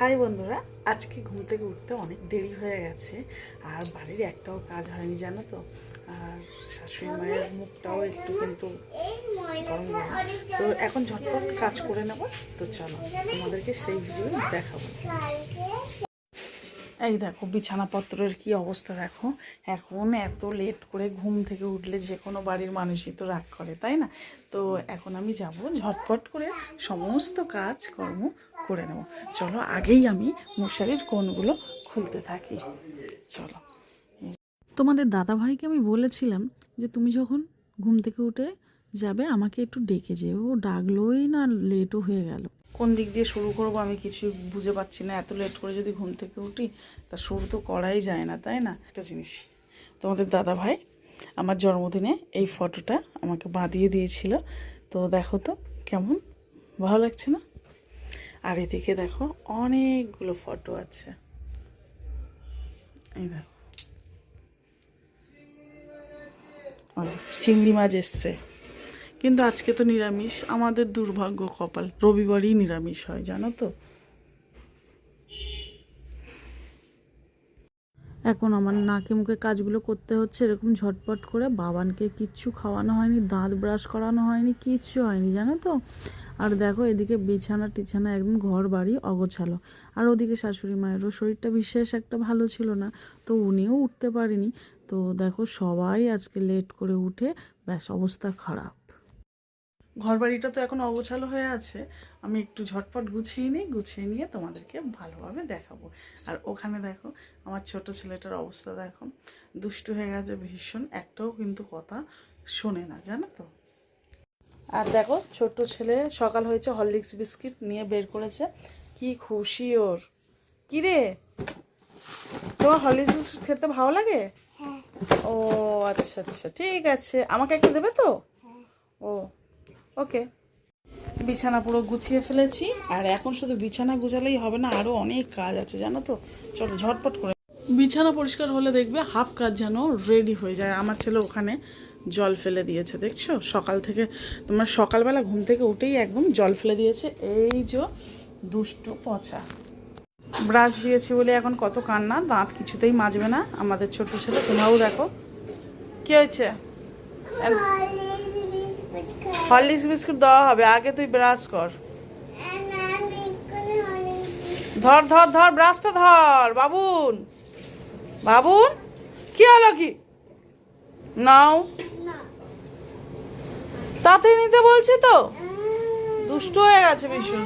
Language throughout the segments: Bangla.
হাই বন্ধুরা, আজকে ঘুম থেকে উঠতে অনেক দেরি হয়ে গেছে, আর বাড়ির একটাও কাজ হয়নি, জানো তো? আর শাশুড়ি মায়ের মুখটাও একটু কিন্তু গরম তো এখন ঝটপট কাজ করে নেব, তো চলো তোমাদেরকে সেই ভিডিও দেখাবো। এই দেখো, বিছানাপত্রের কি অবস্থা দেখো। এখন এত লেট করে ঘুম থেকে উঠলে যে কোনো বাড়ির মানুষই তো রাগ করে, তাই না? তো এখন আমি যাব ঝটপট করে সমস্ত কাজ কর্ম করে নেব। চলো, আগেই আমি মশারির কোণগুলো খুলতে থাকি। চলো। তোমাদের দাদা ভাইকে আমি বলেছিলাম যে তুমি যখন ঘুম থেকে উঠে যাবে, আমাকে একটু ডেকে যেও। ও ডাকলোই না, লেটও হয়ে গেল। কোন দিক দিয়ে শুরু করব আমি কিছু বুঝে পাচ্ছি না। এত লেট করে যদি ঘুম থেকে উঠি, তা শুরু তো করাই যায় না, তাই না? একটা জিনিস, তোমাদের দাদা ভাই আমার জন্মদিনে এই ফটোটা আমাকে বাঁধিয়ে দিয়েছিল। তো দেখো তো, কেমন? ভালো লাগছে না? আর এদিকে দেখো অনেকগুলো ফটো আছে। এই দেখো। চিংড়ি মাছ এসছে। কিন্তু আজকে তো নিরামিষ, আমাদের দুর্ভাগ্য কপাল। রবিবারই নিরামিষ হয়, জানো তো? এখন আমার নাকে মুখে কাজগুলো করতে হচ্ছে, এরকম ঝটপট করে। বাবানকে কিচ্ছু খাওয়ানো হয়নি, দাঁত ব্রাশ করানো হয়নি, কিচ্ছু হয়নি, জানো তো? আর দেখো এদিকে বিছানা টিছানা একদম ঘর বাড়ি অগোছালো। আর ওদিকে শাশুড়ি মায়েরও শরীরটা বিশেষ একটা ভালো ছিল না, তো উনিও উঠতে পারেনি। তো দেখো সবাই আজকে লেট করে উঠে ব্যাস অবস্থা খারাপ। ঘর বাড়িটা তো এখন অগোছালো হয়ে আছে, আমি একটু ঝটপট গুছিয়ে নিই, গুছিয়ে নিয়ে তোমাদেরকে ভালোভাবে দেখাবো। আর ওখানে দেখো আমার ছোট ছেলেটার অবস্থা দেখো, দুষ্টু হয়ে গেছে ভীষণ, একটাও কিন্তু কথা শোনে না, জানো তো? আর দেখো ছোট্ট ছেলে সকাল হয়েছে হরলিক্স বিস্কিট নিয়ে বের করেছে। কি খুশি ওর। কি রে তোমার হরলিক্স বিস্কিট খেতে ভালো লাগে? ও আচ্ছা আচ্ছা ঠিক আছে। আমাকে একটা দেবে তো? ও ওকে। বিছানা পুরো গুছিয়ে ফেলেছি। আর এখন শুধু বিছানা গুছালেই হবে না আরও অনেক কাজ আছে জানো তো? চলো ঝটপট করে। বিছানা পরিষ্কার হলে দেখবে হাফ কাজ যেন রেডি হয়ে যায়। আমার ছেলে ওখানে জল ফেলে দিয়েছে, দেখছ? সকাল থেকে, তোমার সকালবেলা ঘুম থেকে উঠেই একদম জল ফেলে দিয়েছে। এই যে দুষ্টু পচা। ব্রাশ দিয়েছি বলে এখন কত কান্না, দাঁত কিছুতেই মাজবে না আমাদের ছোট ছেলে। তোমরাও দেখো। কি হয়েছে? হরলিক্স বিস্কুট দেওয়া হবে, আগে তুই ব্রাশ কর। ধর ধর ধর, ব্রাশটা ধর, বাবুন। বাবুন, কি হলো কি? নাও। তাড়াতাড়ি নিতে বলছি তো? দুষ্ট হয়ে গেছে ভীষণ।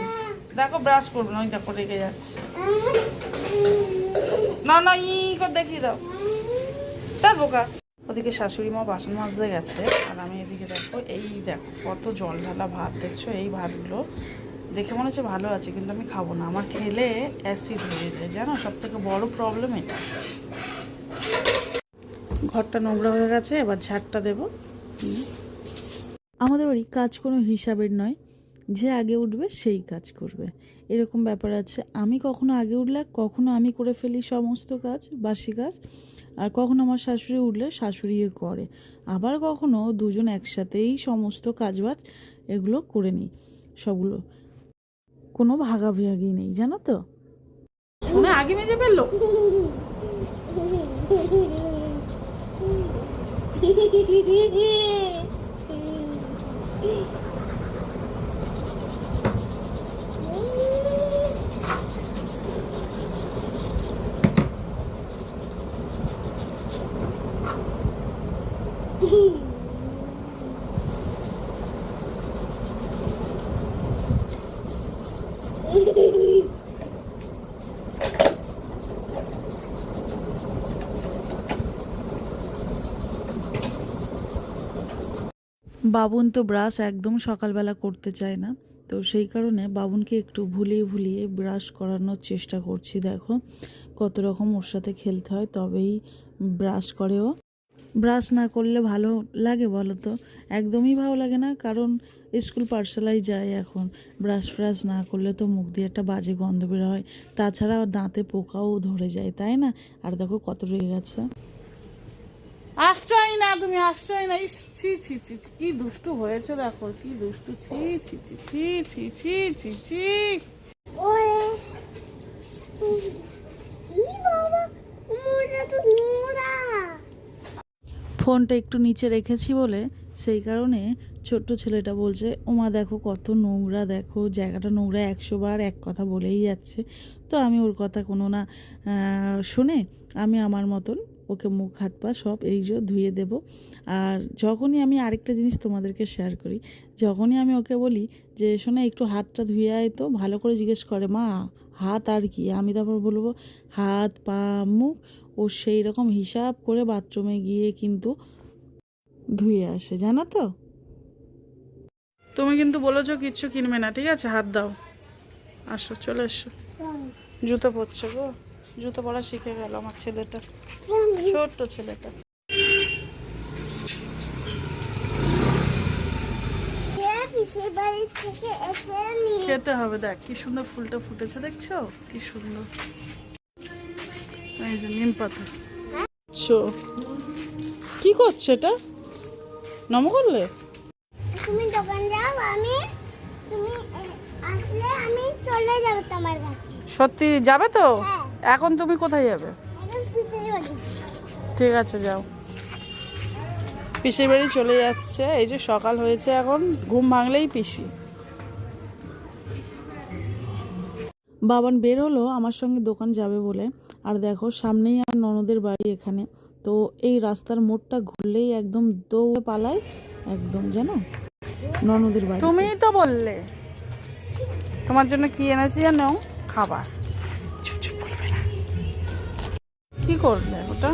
দেখো ব্রাশ করবে না ওই দেখো রেগে যাচ্ছে। না না, ই করে দেখিয়ে দাও। তার বোকা। ওদিকে শাশুড়ি মা বাসন মাজতে গেছে, আর আমি এদিকে দেখো, এই দেখো, কত জল ঢালা ভাত দেখছ? এই ভাতগুলো দেখে মনে হচ্ছে ভালো আছে, কিন্তু আমি খাব না। আমার খেলে অ্যাসিড হয়ে যায়, জানো? সব থেকে বড় প্রবলেম এটা। ঘরটা নোংরা হয়ে গেছে, এবার ঝাড়টা দেবো। আমাদের বাড়ি কাজ কোনো হিসাবের নয়। যে আগে উঠবে সেই কাজ করবে। এরকম ব্যাপার আছে। আমি কখনো আগে উঠলে কখনো আমি করে ফেলি সমস্ত কাজ বাসি কাজ। আর কখনো আমার শাশুড়ি উঠলে শাশুড়ি করে। আবার কখনো দুজন একসাথেই সমস্ত কাজবাজ এগুলো করে নিই। সবগুলো। কোনো ভাগাভাগি নেই জানো তো? শুনে আগে মেজে ফেলল? Hee. বাবুন তো ব্রাশ একদম সকালবেলা করতে চায় না। তো সেই কারণে বাবুনকে একটু ভুলিয়ে ভুলিয়ে ব্রাশ করানোর চেষ্টা করছি, দেখো। কত রকম ওর সাথে খেলতে হয়, তবেই ব্রাশ করে ও। ব্রাশ না করলে ভালো লাগে বলো তো? একদমই ভালো লাগে না, কারণ স্কুল পাঠশালায় যায় এখন। ব্রাশ ফ্রাশ না করলে তো মুখ দিয়ে একটা বাজে গন্ধ বের হয়। তাছাড়া দাঁতে পোকাও ধরে যায়, তাই না? আর দেখো কত রয়ে গেছে। আশ্রয় না তুমি আশ্রয় না। ইস ছি ছি ছি কি দুষ্টু হয়েছে দেখো কি দুষ্টু। ছি ছি ছি ছি ছি ছি ছি ছি। ফোনটা একটু নিচে রেখেছি বলে সেই কারণে ছোট্ট ছেলেটা বলছে ওমা দেখো কত নোংরা দেখো জায়গাটা নোংরা একশো বার এক কথা বলেই যাচ্ছে। তো আমি ওর কথা কোনো না শুনে আমি আমার মতন ওকে মুখ, হাত, পা সব এই যে ধুয়ে দেব। আর যখনই আমি আরেকটা জিনিস তোমাদেরকে শেয়ার করি, যখনই আমি ওকে বলি যে, শোনা, একটু হাতটা ধুয়ে আয় তো, ভালো করে জিজ্ঞেস করে, মা, হাত আর কি? আমি তারপর বলব, হাত, পা, মুখ। ও সেই রকম হিসাব করে বাথরুমে গিয়ে কিন্তু ধুয়ে আসে, জানো তো? তুমি কিন্তু বলেছ কিচ্ছু কিনবে না, ঠিক আছে? হাত দাও। আসো, চলে এসো। জুতো পরছে গো। জুতো পরা শিখে গেল আমার ছেলেটা। ছোট্ট ছেলেটা। খেতে হবে দেখ কি সুন্দর ফুলটা ফুটেছে দেখছ? কি সুন্দর। এই যে নিম পাতা। কি করছ এটা? নম করলে? তুমি দোকান যাও আমি তুমি আসলে আমি চলে যাব তোমার কাছে। সত্যি যাবে তো? হ্যাঁ। এখন তুমি কোথায় যাবে? ঠিক আছে যাও। পিসির বাড়ি চলে যাচ্ছে। এই যে সকাল হয়েছে এখন ঘুম ভাঙলেই পিসি। বাবান বের হলো আমার সঙ্গে দোকান যাবে বলে। আর দেখো সামনেই আর ননদের বাড়ি এখানে। তো এই রাস্তার মোড়টা ঘুরলেই একদম দৌড়ে পালায় একদম জানো? ননদের বাড়ি তুমিই তো বললে। তোমার জন্য কি এনেছি জানো? খাবার। কি করলে ওটা?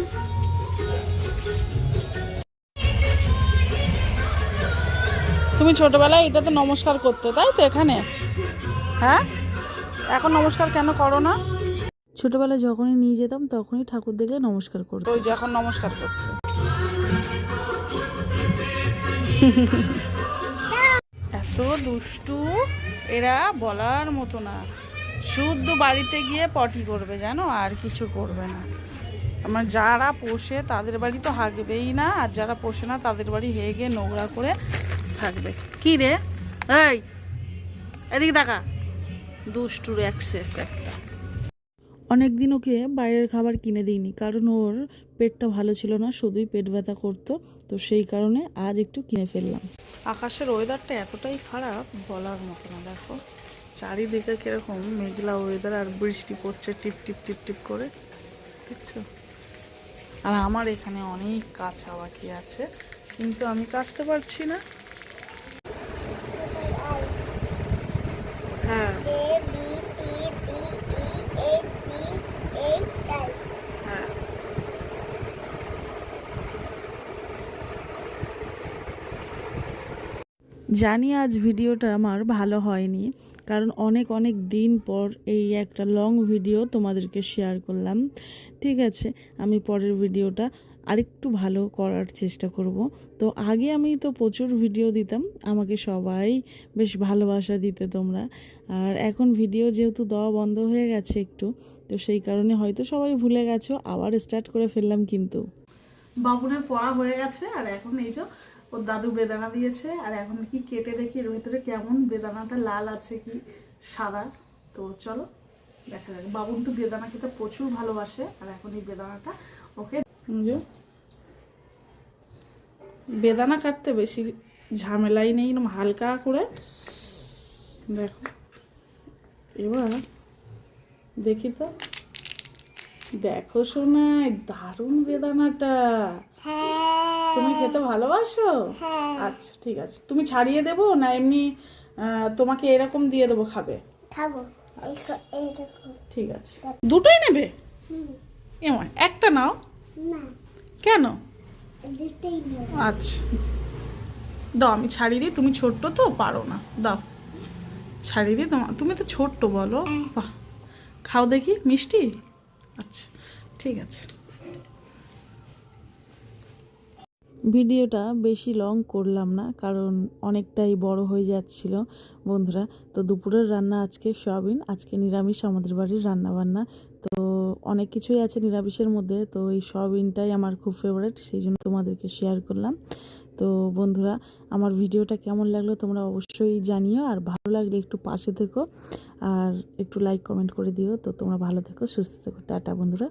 তুমি ছোটবেলায় এটাতে নমস্কার করতে তাই তো এখানে? হ্যাঁ? এখন নমস্কার কেন করো না? ছোটবেলায় যখনই নিয়ে যেতাম তখনই ঠাকুর দেখলে নমস্কার করতো ওই যে এখন নমস্কার করছে। এত দুষ্টু এরা বলার মতো না। শুদ্ধ বাড়িতে গিয়ে পটি করবে জানো? আর কিছু করবে না। আমার যারা পোষে তাদের বাড়ি তো হাগবেই না আর যারা পোষে না তাদের বাড়ি হেগে নোংরা করে থাকবে। কি রে? এই এদিকে দেখা। দুষ্টুর অ্যাক্সেস একটা। অনেক দিন ওকে বাইরের খাবার কিনে দিইনি কারণ ওর পেটটা ভালো ছিল না শুধুই পেট ব্যথা করতো তো সেই কারণে আজ একটু কিনে ফেললাম। আকাশের ওয়েদারটা এতটাই খারাপ বলার মতো না দেখো। চারিদিকে কীরকম মেঘলা ওয়েদার আর বৃষ্টি পড়ছে টিপ টিপ টিপ টিপ করে দেখছ? আর আমার এখানে অনেক কাঁচা বাকি আছে, কিন্তু আমি কাচতে পারছি না। হ্যাঁ। হ্যাঁ। জানি আজ ভিডিওটা আমার ভালো হয়নি, কারণ অনেক অনেক দিন পর এই একটা লং ভিডিও তোমাদেরকে শেয়ার করলাম। ঠিক আছে, আমি পরের ভিডিওটা আরেকটু ভালো করার চেষ্টা করব। তো আগে আমি তো প্রচুর ভিডিও দিতাম, আমাকে সবাই বেশ ভালোবাসা দিতে তোমরা। আর এখন ভিডিও যেহেতু দেওয়া বন্ধ হয়ে গেছে একটু, তো সেই কারণে হয়তো সবাই ভুলে গেছো, আবার স্টার্ট করে ফেললাম কিন্তু। বাবুনের পড়া হয়ে গেছে, আর এখন এই যে ওর দাদু বেদানা দিয়েছে, আর এখন কি কেটে দেখি এর ভিতরে কেমন বেদানাটা লাল আছে কি সাদা। তো চলো দেখা যাক বাবুন তো বেদানা খেতে প্রচুর ভালোবাসে আর এখন এই বেদানাটা ওকে বেদানা কাটতে বেশি ঝামেলাই নেই এরকম হালকা করে। দেখো। এবার দেখি তো। দেখো শোনাই দারুণ বেদানাটা। হ্যাঁ। তুমি খেতে ভালোবাসো? হ্যাঁ। আচ্ছা ঠিক আছে। তুমি ছাড়িয়ে দেবো না এমনি আহ, তোমাকে এরকম দিয়ে দেবো খাবে? খাব। ঠিক আছে। দুটোই নেবে? এমন একটা নাও। কেন? আচ্ছা। দাও আমি ছাড়িয়ে দিই। তুমি ছোট্ট তো পারো না। দাও। ছাড়িয়ে দিই তোমার তুমি তো ছোট্ট বলো। বাহ। খাও দেখি মিষ্টি? আচ্ছা ঠিক আছে। ভিডিওটা বেশি লং করলাম না, কারণ অনেকটাই বড় হয়ে যাচ্ছিল বন্ধুরা। তো দুপুরের রান্না আজকে সয়াবিন, আজকে নিরামিষ আমাদের বাড়ির রান্না বান্না তো অনেক কিছুই আছে নিরামিষের মধ্যে, তো এই সয়াবিনটাই আমার খুব ফেভারেট সেই জন্য তোমাদেরকে শেয়ার করলাম। তো বন্ধুরা, আমার ভিডিওটা কেমন লাগল তোমরা অবশ্যই জানিও, আর ভালো লাগলে একটু পাশে থেকো, আর একটু লাইক কমেন্ট করে দিও। তো তোমরা ভালো থেকো, সুস্থ থেকো, টাটা বন্ধুরা।